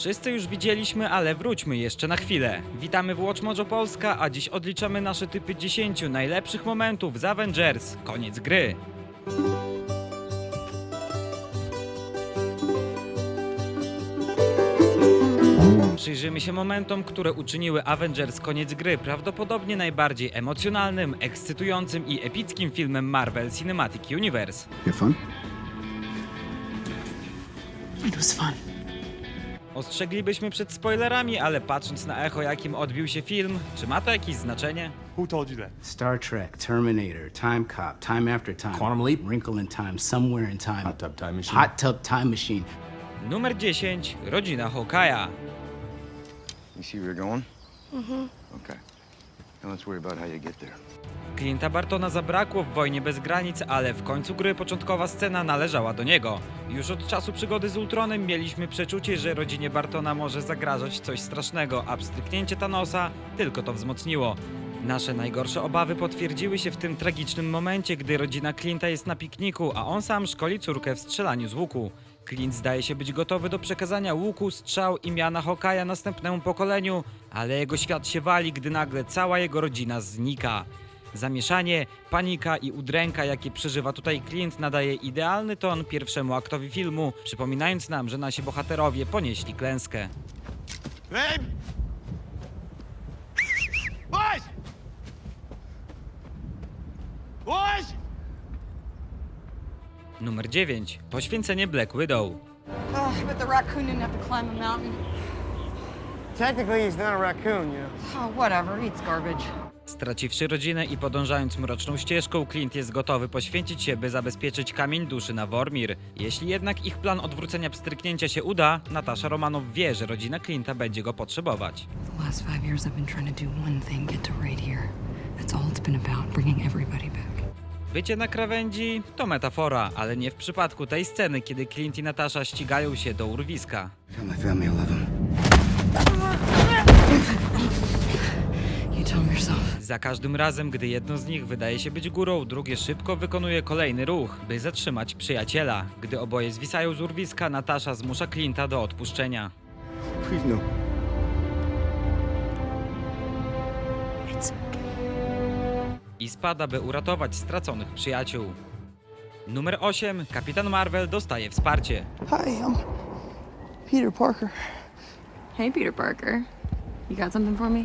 Wszyscy już widzieliśmy, ale wróćmy jeszcze na chwilę. Witamy w Watch Mojo Polska, a dziś odliczamy nasze typy 10 najlepszych momentów z Avengers. Koniec gry. Przyjrzymy się momentom, które uczyniły Avengers koniec gry prawdopodobnie najbardziej emocjonalnym, ekscytującym i epickim filmem Marvel Cinematic Universe. It was fun. Ostrzeglibyśmy przed spoilerami, ale patrząc na echo, jakim odbił się film, czy ma to jakieś znaczenie? Who told you that? Star Trek, Terminator, Time Cop, Time After Time. Quantum Leap? Wrinkle in Time, Somewhere in Time. Hot Tub Time Machine. Hot Tub Time Machine. Numer 10. Rodzina Hawkeye'a. You see where you're going? Mm-hmm. Okay. Clint'a Bartona zabrakło w Wojnie Bez Granic, ale w końcu gry początkowa scena należała do niego. Już od czasu przygody z Ultronem mieliśmy przeczucie, że rodzinie Bartona może zagrażać coś strasznego, a pstryknięcie Thanosa tylko to wzmocniło. Nasze najgorsze obawy potwierdziły się w tym tragicznym momencie, gdy rodzina Clint'a jest na pikniku, a on sam szkoli córkę w strzelaniu z łuku. Clint zdaje się być gotowy do przekazania łuku, strzał i miana Hokaja następnemu pokoleniu, ale jego świat się wali, gdy nagle cała jego rodzina znika. Zamieszanie, panika i udręka, jakie przeżywa tutaj Clint, nadaje idealny ton pierwszemu aktowi filmu, przypominając nam, że nasi bohaterowie ponieśli klęskę. Babe! Boys! Boys! Numer 9. Poświęcenie Black Widow. Oh, but the raccoon didn't have to climb a mountain. Technically, he's not a raccoon, you know. Oh, whatever. Eats garbage. Straciwszy rodzinę i podążając mroczną ścieżką, Clint jest gotowy poświęcić się, by zabezpieczyć kamień duszy na Wormir. Jeśli jednak ich plan odwrócenia pstryknięcia się uda, Natasza Romanow wie, że rodzina Clint'a będzie go potrzebować. The last five years, I've been trying to do one thing get to right here. That's all it's been about, bringing everybody back. Bycie na krawędzi to metafora, ale nie w przypadku tej sceny, kiedy Clint i Natasza ścigają się do urwiska. Za każdym razem, gdy jedno z nich wydaje się być górą, drugie szybko wykonuje kolejny ruch, by zatrzymać przyjaciela. Gdy oboje zwisają z urwiska, Natasza zmusza Clint'a do odpuszczenia. Please no. Spada, by uratować straconych przyjaciół. Numer 8. Kapitan Marvel dostaje wsparcie. Hi, I'm Peter Parker. Hey, Peter Parker. You got something for me?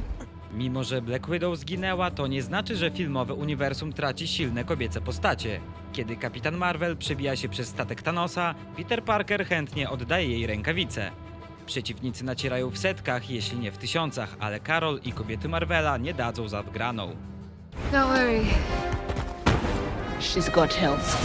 Mimo, że Black Widow zginęła, to nie znaczy, że filmowe uniwersum traci silne kobiece postacie. Kiedy Kapitan Marvel przebija się przez statek Thanosa, Peter Parker chętnie oddaje jej rękawice. Przeciwnicy nacierają w setkach, jeśli nie w tysiącach, ale Carol i kobiety Marvela nie dadzą za wgraną. Don't worry. She's got health.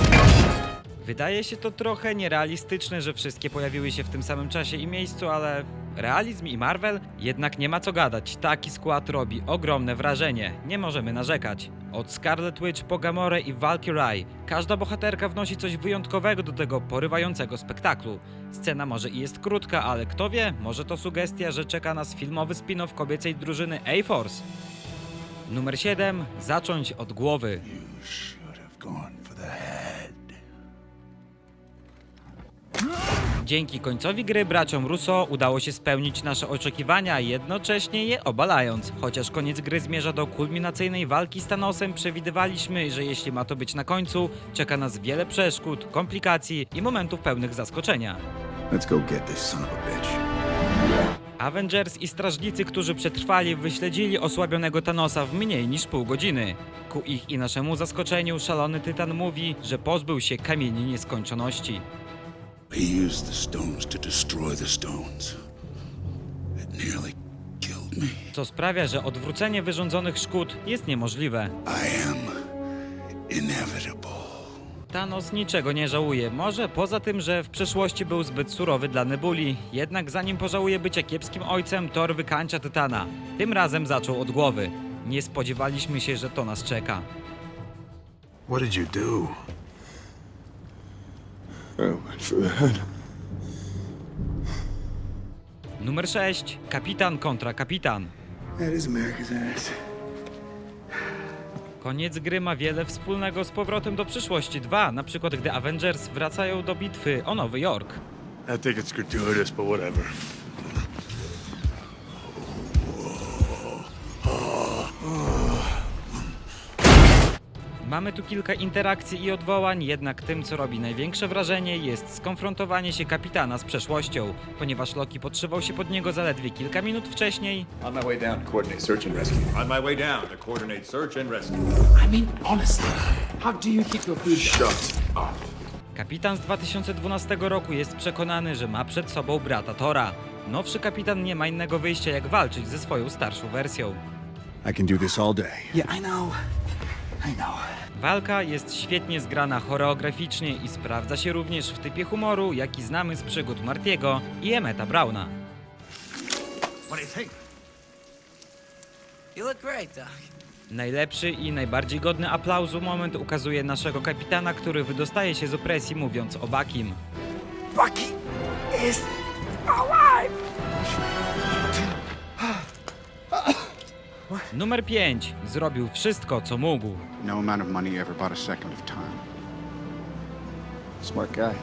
Wydaje się to trochę nierealistyczne, że wszystkie pojawiły się w tym samym czasie i miejscu, ale realizm i Marvel jednak nie ma co gadać. Taki skład robi ogromne wrażenie. Nie możemy narzekać. Od Scarlet Witch po Gamorę i Valkyrie, każda bohaterka wnosi coś wyjątkowego do tego porywającego spektaklu. Scena może i jest krótka, ale kto wie, może to sugestia, że czeka nas filmowy spin-off kobiecej drużyny A-Force. Numer 7. Zacząć od głowy. Dzięki końcowi gry braciom Russo udało się spełnić nasze oczekiwania, jednocześnie je obalając. Chociaż koniec gry zmierza do kulminacyjnej walki z Thanosem, przewidywaliśmy, że jeśli ma to być na końcu, czeka nas wiele przeszkód, komplikacji i momentów pełnych zaskoczenia. Let's go get this son of a bitch. Avengers i strażnicy, którzy przetrwali, wyśledzili osłabionego Thanosa w mniej niż pół godziny. Ku ich i naszemu zaskoczeniu szalony Tytan mówi, że pozbył się kamieni nieskończoności. He used the stones to destroy the stones. It nearly killed me. co sprawia, że odwrócenie wyrządzonych szkód jest niemożliwe. I am inevitable. Thanos niczego nie żałuje, może poza tym, że w przeszłości był zbyt surowy dla Nebuli, jednak zanim pożałuje bycia kiepskim ojcem, Thor wykańcza Tytana. Tym razem zaczął od głowy. Nie spodziewaliśmy się, że to nas czeka. What did you do? I went for the head. Numer 6. Kapitan kontra kapitan. That is America's ass. Koniec gry ma wiele wspólnego z powrotem do przyszłości 2, na przykład gdy Avengers wracają do bitwy o Nowy Jork. I think it's gratuitous, but whatever. Mamy tu kilka interakcji i odwołań, jednak tym, co robi największe wrażenie, jest skonfrontowanie się kapitana z przeszłością, ponieważ Loki podszywał się pod niego zaledwie kilka minut wcześniej, On my way down coordinate search and rescue. On my way down to coordinate search and rescue. I mean, honestly, how do you keep your food Shut up. Kapitan z 2012 roku jest przekonany, że ma przed sobą brata Tora. Nowszy kapitan nie ma innego wyjścia jak walczyć ze swoją starszą wersją. I can do this all day. Yeah, I know. I know. Walka jest świetnie zgrana choreograficznie i sprawdza się również w typie humoru, jaki znamy z przygód Martiego i Emmeta Browna. What do you think? You look great, Doc. Najlepszy i najbardziej godny aplauzu moment ukazuje naszego kapitana, który wydostaje się z opresji mówiąc o Bakim. Bucky is alive! Numer 5. Zrobił wszystko, co mógł. No amount of money ever bought a second of time. Smart guy.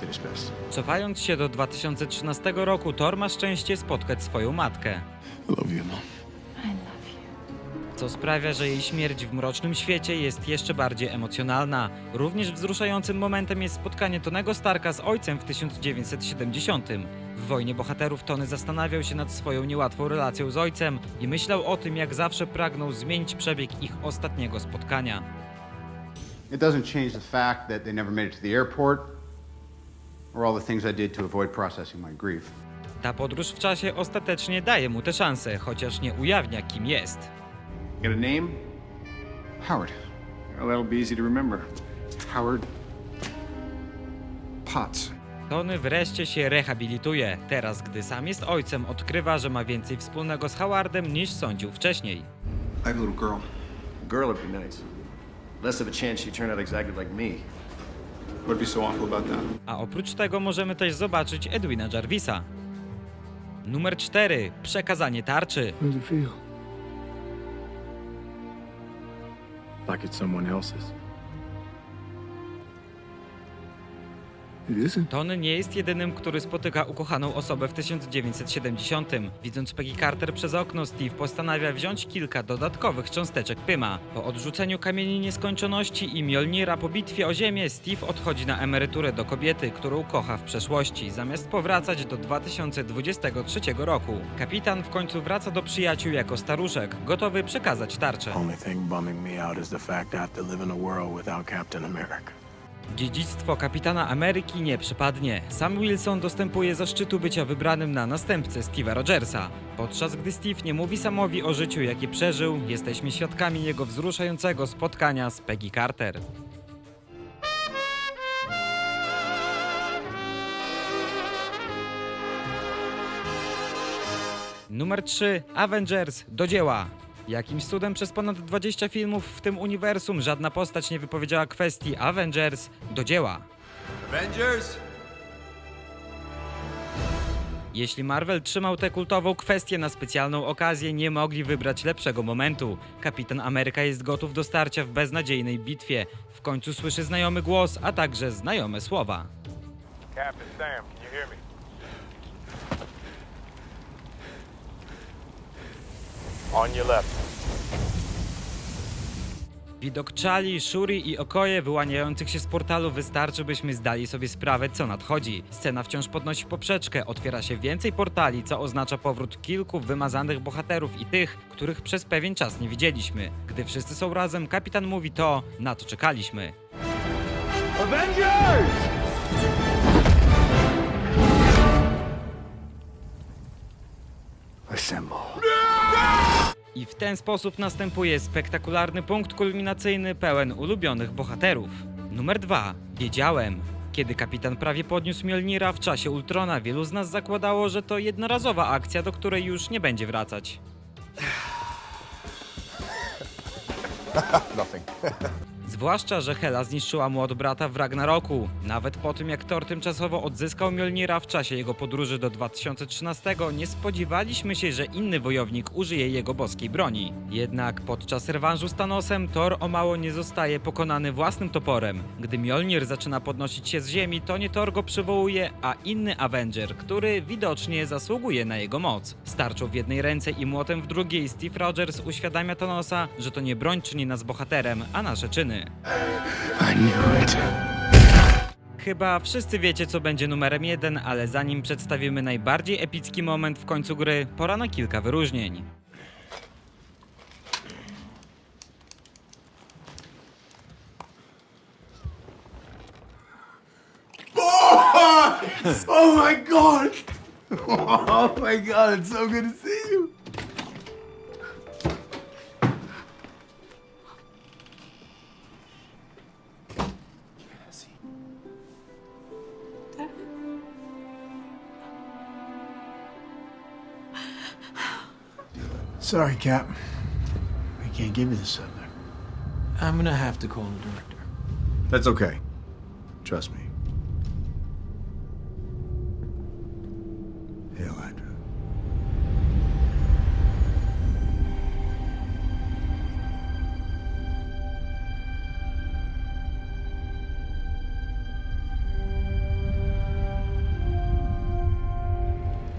Did his best. Cofając się do 2013 roku, Thor ma szczęście spotkać swoją matkę. I love you, Mom. co sprawia, że jej śmierć w mrocznym świecie jest jeszcze bardziej emocjonalna. Również wzruszającym momentem jest spotkanie Tonego Starka z ojcem w 1970. W Wojnie Bohaterów Tony zastanawiał się nad swoją niełatwą relacją z ojcem i myślał o tym, jak zawsze pragnął zmienić przebieg ich ostatniego spotkania. It doesn't change the fact that they never made it to the airport, or all the things I did to avoid processing my grief. Ta podróż w czasie ostatecznie daje mu tę szansę, chociaż nie ujawnia, kim jest. Got a name? Howard. Well, that'll be easy to remember. Howard Potts. Tony wreszcie się rehabilituje. Teraz, gdy sam jest ojcem, odkrywa, że ma więcej wspólnego z Howardem niż sądził wcześniej. I have a little girl. Girl would be nice. Less of a chance she'd turn out exactly like me. What'd be so awful about that? A oprócz tego możemy też zobaczyć Edwina Jarvisa. Numer 4. Przekazanie tarczy. How does it feel? Like it's someone else's. Tony nie jest jedynym, który spotyka ukochaną osobę w 1970. Widząc Peggy Carter przez okno, Steve postanawia wziąć kilka dodatkowych cząsteczek Pyma. Po odrzuceniu kamieni nieskończoności i Mjolnira po bitwie o ziemię, Steve odchodzi na emeryturę do kobiety, którą kocha w przeszłości, zamiast powracać do 2023 roku. Kapitan w końcu wraca do przyjaciół jako staruszek, gotowy przekazać tarczę. Only thing bumming me out is the fact I have to live in a world without Captain America. Dziedzictwo kapitana Ameryki nie przypadnie. Sam Wilson dostępuje zaszczytu bycia wybranym na następcę Steve'a Rogersa. Podczas gdy Steve nie mówi Samowi o życiu, jakie przeżył, jesteśmy świadkami jego wzruszającego spotkania z Peggy Carter. Numer 3. Avengers do dzieła. Jakimś cudem przez ponad 20 filmów w tym uniwersum żadna postać nie wypowiedziała kwestii Avengers do dzieła. Avengers! Jeśli Marvel trzymał tę kultową kwestię na specjalną okazję, nie mogli wybrać lepszego momentu. Kapitan Ameryka jest gotów do starcia w beznadziejnej bitwie. W końcu słyszy znajomy głos, a także znajome słowa. Captain Sam, can you hear me? On your left. Widok Chali, Shuri i Okoje wyłaniających się z portalu wystarczy, byśmy zdali sobie sprawę, co nadchodzi. Scena wciąż podnosi poprzeczkę, otwiera się więcej portali, co oznacza powrót kilku wymazanych bohaterów i tych, których przez pewien czas nie widzieliśmy. Gdy wszyscy są razem, kapitan mówi to, na co czekaliśmy. Assemble. Ten sposób następuje spektakularny punkt kulminacyjny pełen ulubionych bohaterów. Numer 2. Wiedziałem. Kiedy kapitan prawie podniósł Mjolnira w czasie Ultrona, wielu z nas zakładało, że to jednorazowa akcja, do której już nie będzie wracać. Nothing. Zwłaszcza, że Hela zniszczyła młot brata w Ragnaroku. Nawet po tym, jak Thor tymczasowo odzyskał Mjolnira w czasie jego podróży do 2013, nie spodziewaliśmy się, że inny wojownik użyje jego boskiej broni. Jednak podczas rewanżu z Thanosem Thor o mało nie zostaje pokonany własnym toporem. Gdy Mjolnir zaczyna podnosić się z ziemi, to nie Thor go przywołuje, a inny Avenger, który widocznie zasługuje na jego moc. Starczą w jednej ręce i młotem w drugiej, Steve Rogers uświadamia Thanosa, że to nie broń czyni nas bohaterem, a nasze czyny. I knew it. Chyba wszyscy wiecie, co będzie numerem jeden, ale zanim przedstawimy najbardziej epicki moment w końcu gry, pora na kilka wyróżnień. Oh my god! Oh my god, it's so good to see you. Sorry, Cap. I can't give you the subject. I'm gonna have to call the director. That's okay. Trust me. Hail Hydra.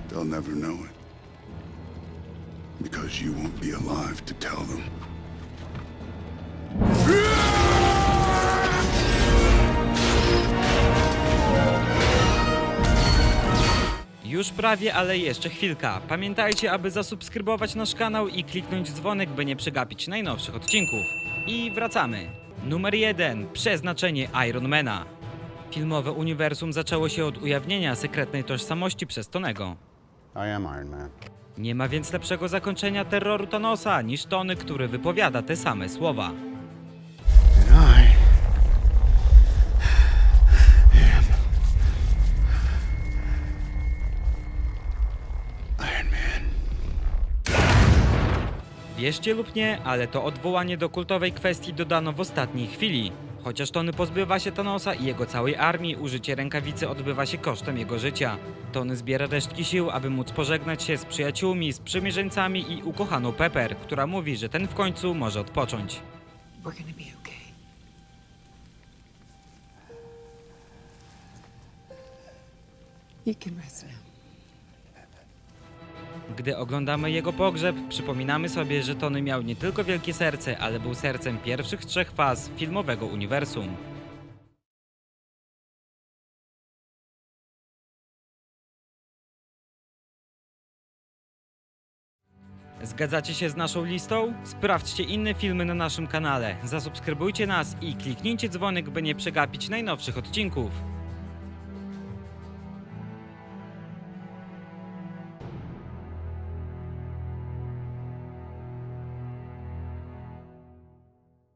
They'll never know it. Because you won't be alive to tell them. Już prawie, ale jeszcze chwilka. Pamiętajcie, aby zasubskrybować nasz kanał i kliknąć dzwonek, by nie przegapić najnowszych odcinków. I wracamy. Numer 1. Przeznaczenie Ironmana. Filmowe uniwersum zaczęło się od ujawnienia sekretnej tożsamości przez Tonego. I am Iron Man. Nie ma więc lepszego zakończenia terroru Thanosa niż Tony, który wypowiada te same słowa. Wierzcie lub nie, ale to odwołanie do kultowej kwestii dodano w ostatniej chwili. Chociaż Tony pozbywa się Thanosa i jego całej armii, użycie rękawicy odbywa się kosztem jego życia. Tony zbiera resztki sił, aby móc pożegnać się z przyjaciółmi, z przymierzeńcami i ukochaną Pepper, która mówi, że ten w końcu może odpocząć. You can rest now. Gdy oglądamy jego pogrzeb, przypominamy sobie, że Tony miał nie tylko wielkie serce, ale był sercem pierwszych trzech faz filmowego uniwersum. Zgadzacie się z naszą listą? Sprawdźcie inne filmy na naszym kanale, zasubskrybujcie nas i kliknijcie dzwonek, by nie przegapić najnowszych odcinków.